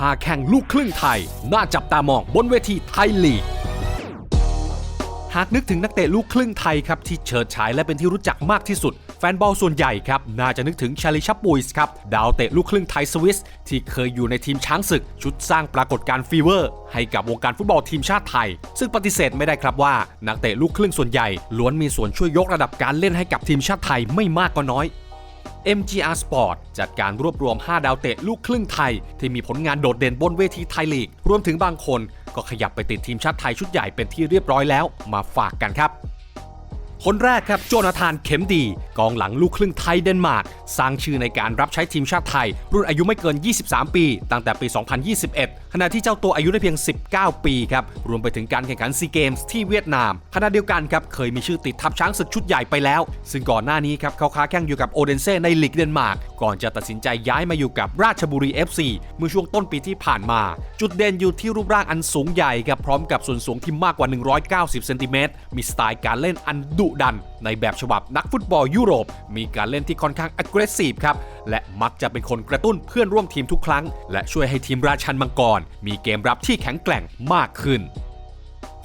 5แข่งลูกครึ่งไทย น่าจับตามองบนเวทีไทยลีก หากนึกถึงนักเตะลูกครึ่งไทยครับ ที่เฉิดฉายและเป็นที่รู้จักมากที่สุด แฟนบอลส่วนใหญ่ครับ น่าจะนึกถึงชาลิชับปุยส์ครับ ดาวเตะลูกครึ่งไทยสวิส ที่เคยอยู่ในทีมช้างศึก ชุดสร้างปรากฏการณ์ฟีเวอร์ ให้กับวงการฟุตบอลทีมชาติไทย ซึ่งปฏิเสธไม่ได้ครับว่า นักเตะลูกครึ่งส่วนใหญ่ล้วนมีส่วนช่วยยกระดับการเล่นให้กับทีมชาติไทยไม่มากก็น้อย MGR Sport จัดการรวบรวม 5 ดาวเตะลูกครึ่งไทย ที่มีผลงานโดดเด่นบนเวทีไทยลีก รวมถึงบางคนก็ขยับไปติดทีมชาติไทยชุดใหญ่เป็นที่เรียบร้อยแล้ว มาฝากกันครับ คนแรกครับโจนาธานเข็มดี กองหลังลูกครึ่งไทยเดนมาร์กสร้างชื่อในการรับใช้ทีมชาติไทย รุ่นอายุไม่เกิน 23 ปี ตั้งแต่ปี 2021 ขณะที่เจ้าตัวอายุได้เพียง 19 ปีครับรวมไปถึงการแข่งขันซีเกมส์ที่เวียดนามขณะเดียวกันครับเคยมีชื่อติดทัพช้างศึกชุดใหญ่ไปแล้ว ซึ่งก่อนหน้านี้ครับเขาค้าแข่งอยู่กับโอเดนเซ่ในลีกเดนมาร์กก่อนจะตัดสินใจย้ายมาอยู่กับราชบุรี FC เมื่อช่วงต้นปีที่ผ่านมา จุดเด่นอยู่ที่รูปร่างอันสูงใหญ่ครับพร้อมกับส่วนสูงที่มากกว่า 190 เซนติเมตรมีสไตล์การเล่นอันดุดัน ในแบบฉบับนักฟุตบอลยุโรป มีการเล่นที่ค่อนข้าง aggressive ครับ และมักจะเป็นคนกระตุ้นเพื่อนร่วมทีมทุกครั้ง และช่วยให้ทีมราชันมังกร มีเกมรับที่แข็งแกร่งมากขึ้น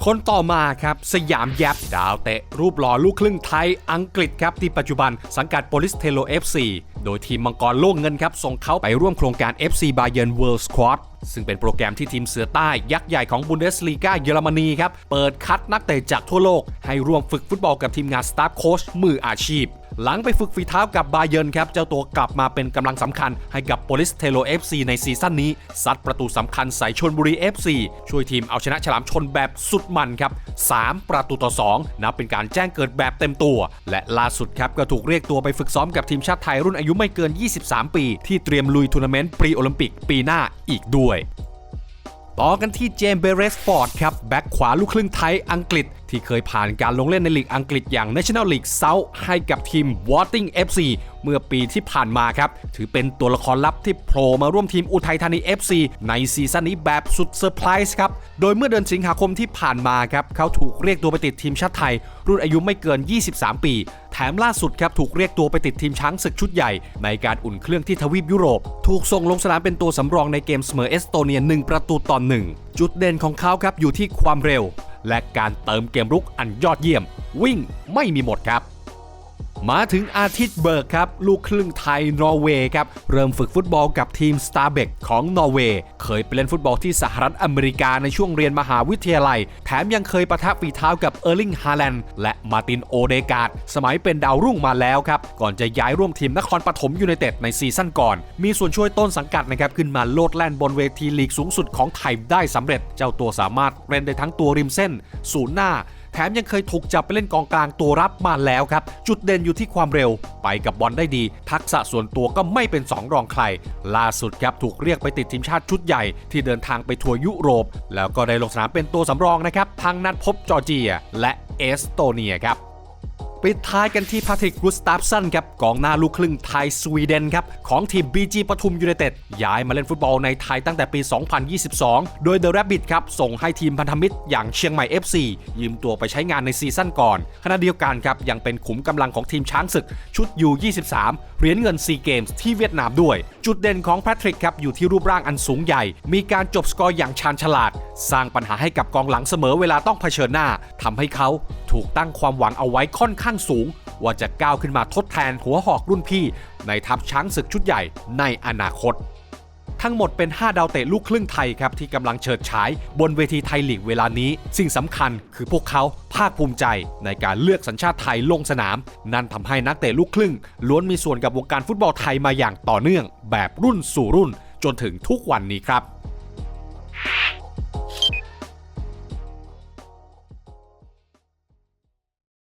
คนต่อมาครับสยามแยบดาวเตะ รูปหล่อลูกครึ่งไทยอังกฤษครับที่ปัจจุบันสังกัดโปลิสเทโล FC โดยทีมมังกรโล่งเงินครับส่งเขาไปร่วมโครงการ FC Bayern World Squad ซึ่งเป็นโปรแกรมที่ทีมเสือใต้ยักษ์ใหญ่ของบุนเดสลีกาเยอรมนีครับ เปิดคัดนักเตะจากทั่วโลก ให้ร่วมฝึกฟุตบอลกับทีมงานสตาฟโค้ชมืออาชีพ หลังไปฝึกฝีเท้ากับบาเยิร์นครับ เจ้าตัวกลับมาเป็นกำลังสำคัญให้กับโปลิสเทโล FC ในซีซั่นนี้ ซัดประตูสำคัญใส่ชนบุรี FC ช่วยทีมเอาชนะฉลามชนแบบสุดมันครับ 3 ประตูต่อ 2 นับเป็นการแจ้งเกิดแบบเต็มตัว และล่าสุดครับก็ถูกเรียกตัวไปฝึกซ้อมกับทีมชาติไทยรุ่นอายุไม่เกิน 23 ปี ที่เตรียมลุยทัวร์นาเมนต์ปรีโอลิมปิกปีหน้าอีกด้วยต่อกันที่เจมเบเรสฟอร์ดครับ แบ็กขวาลูกครึ่งไทยอังกฤษที่เคยผ่านการลงเล่นในลีกอังกฤษอย่าง National League South ให้กับทีม Wating FC เมื่อปีที่ผ่านมาครับ ถือเป็นตัวละครลับที่โผล่มาร่วมทีมอุทัยธานี FC ในซีซั่นนี้แบบสุดเซอร์ไพรส์ครับ โดยเมื่อเดือนสิงหาคมที่ผ่านมาครับ เขาถูกเรียกตัวไปติดทีมชาติไทย รุ่นอายุไม่เกิน 23 ปี แถมล่าสุดครับ ถูกเรียกตัวไปติดทีมช้างศึกชุดใหญ่ ในการอุ่นเครื่องที่ทวีปยุโรป ถูกส่งลงสนามเป็นตัวสำรองในเกมเสมอเอสโตเนีย 1 ประตูต่อ1จุดเด่นของเขาครับอยู่ที่ความเร็ว และการเติมเกมรุกอันยอดเยี่ยม วิ่งไม่มีหมดครับ มาถึงอาทิตย์เบิร์กครับ ลูกครึ่งไทย นอร์เวย์ครับ เริ่มฝึกฟุตบอลกับทีม s t a r b e k ของนอร์เวย์เคยไปเล่นฟุตบอลที่สหรัฐอเมริกาในช่วงเรียนมหาวิทยาลัย แถมยังเคยปะทะฝีเท้ากับเออร์ลิงฮาแลนด์และมาตินโอเดกาดสมัยเป็นดาวรุ่งมาแล้วครับ ก่อนจะย้ายร่วมทีมนครปฐมยูไนเต็ดในซีซั่นก่อน มีส่วนช่วยต้นสังกัดนะครับขึ้นมาโลดแล่นบนเวทีลีกสูงสุดของไทยได้สำเร็จ เจ้าตัวสามารถเล่นได้ทั้งตัวริมเส้น ศูนย์หน้า แถมยังเคยถูกจับไปเล่นกองกลางตัวรับมาแล้วครับ จุดเด่นอยู่ที่ความเร็ว ไปกับบอลได้ดี ทักษะส่วนตัวก็ไม่เป็นสองรองใคร ล่าสุดครับถูกเรียกไปติดทีมชาติชุดใหญ่ที่เดินทางไปทัวร์ยุโรป แล้วก็ได้ลงสนามเป็นตัวสำรองนะครับทั้งนัดพบจอร์เจีย และเอสโตเนียครับ ปิดท้ายกันที่พาทริกกุสตาฟสันครับกองหน้าลูกครึ่งไทยสวีเดนครับของทีม BG ปทุมยูไนเต็ดย้ายมาเล่นฟุตบอลในไทยตั้งแต่ปี 2022 โดย The Rabbit ครับส่งให้ทีมพันธมิตรอย่างเชียงใหม่ FC ยืมตัวไปใช้งานในซีซั่นก่อนขณะเดียวกันครับยังเป็นขุมกำลังของทีมช้างศึกชุด U23 เหรียญเงินซีเกมส์ที่เวียดนามด้วย จุดเด่นของแพทริกครับอยู่ที่รูปร่างอันสูงใหญ่ มีการจบสกอร์อย่างชาญฉลาด สร้างปัญหาให้กับกองหลังเสมอเวลาต้องเผชิญหน้าทำให้เขาถูกตั้งความหวังเอาไว้ค่อนข้างสูง ว่าจะก้าวขึ้นมาทดแทนหัวหอกรุ่นพี่ ในทัพช้างศึกชุดใหญ่ในอนาคต ทั้งหมดเป็น 5 ดาวเตะลูกครึ่งไทยครับที่กำลังเฉิดฉายบนเวทีไทยลีกเวลานี้ สิ่งสำคัญคือพวกเขาภาคภูมิใจในการเลือกสัญชาติไทยลงสนาม นั่นทำให้นักเตะลูกครึ่ง ล้วนมีส่วนกับวงการฟุตบอลไทยมาอย่างต่อเนื่อง แบบรุ่นสู่รุ่น จนถึงทุกวันนี้ครับ